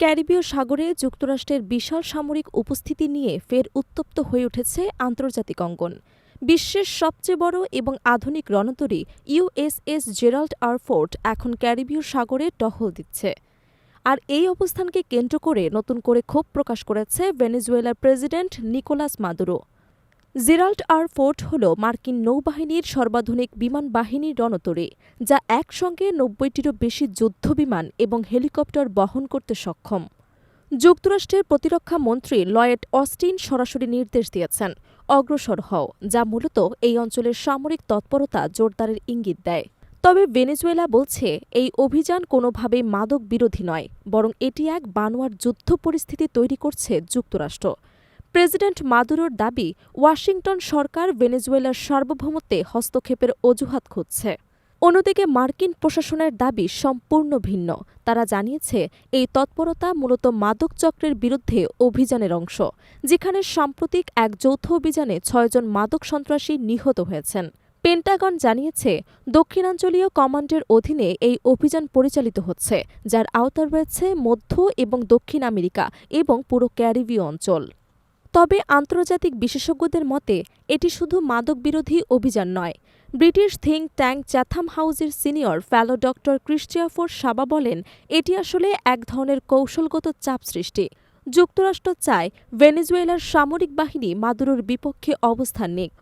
ক্যারিবীয় সাগরে যুক্তরাষ্ট্রের বিশাল সামরিক উপস্থিতি নিয়ে ফের উত্তপ্ত হয়ে উঠেছে আন্তর্জাতিক অঙ্গন। বিশ্বের সবচেয়ে বড় এবং আধুনিক রণতরী ইউএসএস জেরাল্ড আর ফোর্ট এখন ক্যারিবীয় সাগরে টহল দিচ্ছে। আর এই অবস্থানকে কেন্দ্র করে নতুন করে ক্ষোভ প্রকাশ করেছে ভেনেজুয়েলার president Nicolas Maduro. Gerald R Ford হল মার্কিন নৌবাহিনীর সর্বাধুনিক বিমান বাহিনীর রণতরী, যা একসঙ্গে নব্বইটিরও বেশি যুদ্ধবিমান এবং হেলিকপ্টার বহন করতে সক্ষম। যুক্তরাষ্ট্রের প্রতিরক্ষা মন্ত্রী লয়েড অস্টিন সরাসরি নির্দেশ দিয়েছেন অগ্রসর হও, যা মূলত এই অঞ্চলের সামরিক তৎপরতা জোরদারের ইঙ্গিত দেয়। তবে ভেনেজুয়েলা বলছে, এই অভিযান কোনোভাবেই মাদক বিরোধী নয়, বরং এটি এক বানোয়ার যুদ্ধ পরিস্থিতি তৈরি করছে যুক্তরাষ্ট্র। প্রেসিডেন্ট মাদুরোর দাবি, ওয়াশিংটন সরকার ভেনেজুয়েলার সার্বভৌমত্বে হস্তক্ষেপের অজুহাত খুঁজছে। অন্যদিকে মার্কিন প্রশাসনের দাবি সম্পূর্ণ ভিন্ন। তারা জানিয়েছে, এই তৎপরতা মূলত মাদক চক্রের বিরুদ্ধে অভিযানের অংশ, যেখানে সাম্প্রতিক এক যৌথ অভিযানে ছয়জন মাদক সন্ত্রাসী নিহত হয়েছেন। পেন্টাগন জানিয়েছে, দক্ষিণাঞ্চলীয় কমান্ডের অধীনে এই অভিযান পরিচালিত হচ্ছে, যার আওতা রয়েছে মধ্য এবং দক্ষিণ আমেরিকা এবং পুরো ক্যারিবীয় অঞ্চল। তবে আন্তর্জাতিক বিশেষজ্ঞদের মতে, এটি শুধু মাদক বিরোধী অভিযান নয়। ব্রিটিশ থিঙ্ক ট্যাঙ্ক চ্যাথাম হাউসের সিনিয়র ফ্যালো ডক্টর ক্রিস্টিয়াফোর সাবা বলেন, এটি আসলে এক ধরনের কৌশলগত চাপ সৃষ্টি। যুক্তরাষ্ট্র চায় ভেনেজুয়েলার সামরিক বাহিনী মাদুরোর বিপক্ষে অবস্থান নিক।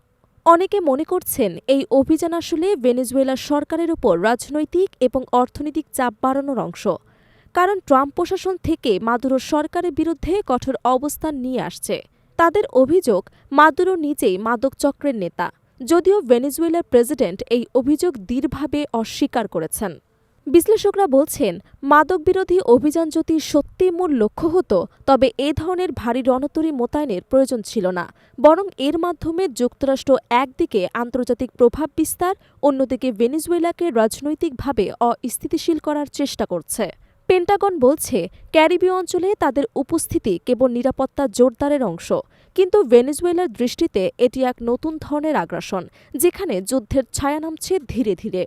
অনেকে মনে করছেন, এই অভিযান আসলে ভেনেজুয়েলার সরকারের উপর রাজনৈতিক এবং অর্থনৈতিক চাপ বাড়ানোর অংশ। কারণ ট্রাম্প প্রশাসন থেকে মাদুরোর সরকারের বিরুদ্ধে কঠোর অবস্থান নিয়ে আসছে। তাদের অভিযোগ মাদুরো নিজেই মাদক চক্রের নেতা। যদিও ভেনেজুয়েলার প্রেসিডেন্ট এই অভিযোগ দৃঢ়ভাবে অস্বীকার করেছেন। বিশ্লেষকরা বলছেন মাদক বিরোধী অভিযান যদি সত্যি মূল লক্ষ্য হতো, তবে এ ধরনের ভারী রণতরী মোতায়েনের প্রয়োজন ছিল না। বরং এর মাধ্যমে যুক্তরাষ্ট্র একদিকে আন্তর্জাতিক প্রভাব বিস্তার, অন্যদিকে ভেনেজুয়েলাকে রাজনৈতিকভাবে অস্থিতিশীল করার চেষ্টা করছে। পেন্টাগন বলছে, ক্যারিবীয় অঞ্চলে তাদের উপস্থিতি কেবল নিরাপত্তা জোরদারের অংশ। কিন্তু ভেনেজুয়েলার দৃষ্টিতে এটি এক নতুন ধরনের আগ্রাসন, যেখানে যুদ্ধের ছায়া নামছে ধীরে ধীরে।